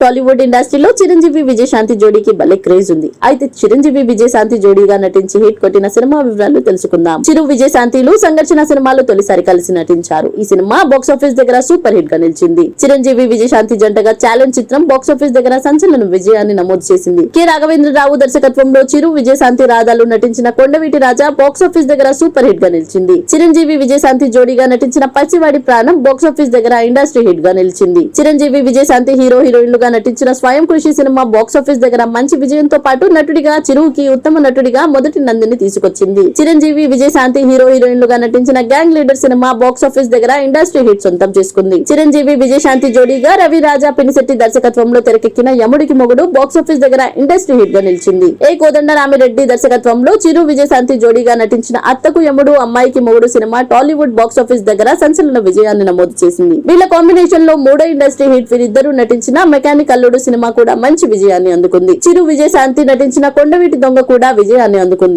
టాలీవుడ్ ఇండస్ట్రీలో చిరంజీవి విజయశాంతి జోడీకి భలే క్రేజ్ ఉంది. అయితే చిరంజీవి విజయశాంతి జోడీగా నటించి హిట్ కొట్టిన సినిమా వివరాలు తెలుసుకుందాం. చిరు విజయశాంతిలు సంఘర్షణ సినిమాలో తొలిసారి కలిసి నటించారు. ఈ సినిమా బాక్సాఫీస్ దగ్గర సూపర్ హిట్గా నిలిచింది. చిరంజీవి విజయశాంతి జంటగా ఛాలెంజ్ చిత్రం బాక్సాఫీస్ దగ్గర సంచలన విజయాన్ని నమోదు చేసింది. కె. రాఘవేంద్రరావు దర్శకత్వంలో చిరు విజయశాంతి రాధాలు నటించిన కొండవీటి రాజా బాక్సాఫీస్ దగ్గర సూపర్ హిట్గా నిలిచింది. చిరంజీవి విజయశాంతి జోడీగా నటించిన పసివాడి ప్రాణం బాక్సాఫీస్ దగ్గర ఇండస్ట్రీ హిట్గా నిలిచింది. చిరంజీవి విజయశాంతి హీరో హీరోయిన్లుగా నటించిన స్వయం కృషి సినిమా బాక్సాఫీస్ దగ్గర మంచి విజయంతో పాటు నటుడిగా చిరుకి ఉత్తమ నటుడిగా మొదటి నందిని తీసుకొచ్చింది. చిరంజీవి విజయశాంతి హీరో హీరోయిన్లుగా నటించిన గ్యాంగ్ లీడర్ సినిమా బాక్సాఫీస్ దగ్గర ఇండస్ట్రీ హిట్ సొంతం చేసుకుంది. చిరంజీవి విజయశాంతి జోడీగా రవి రాజా పినిశెట్టి దర్శకత్వంలో తెరకెక్కిన యముడికి మొగుడు బాక్సాఫీస్ దగ్గర ఇండస్ట్రీ హిట్గా నిలిచింది. ఏ కోదండ రామిరెడ్డి దర్శకత్వంలో చిరు విజయశాంతి జోడీగా నటించిన అత్తకు యముడు అమ్మాయికి మొగుడు సినిమా టాలీవుడ్ బాక్సాఫీస్ దగ్గర సంచలన విజయాన్ని నమోదు చేసింది. వీళ్ళ కాంబినేషన్లో మూడో ఇండస్ట్రీ హిట్ వీరిద్దరూ నటించిన మెకానిక్ కల్లుడు సినిమా కూడా మంచి విజయాన్ని అందుకుంది. చిరు విజయశాంతి నటించిన కొండవీటి దొంగ కూడా విజయాన్ని అందుకుంది.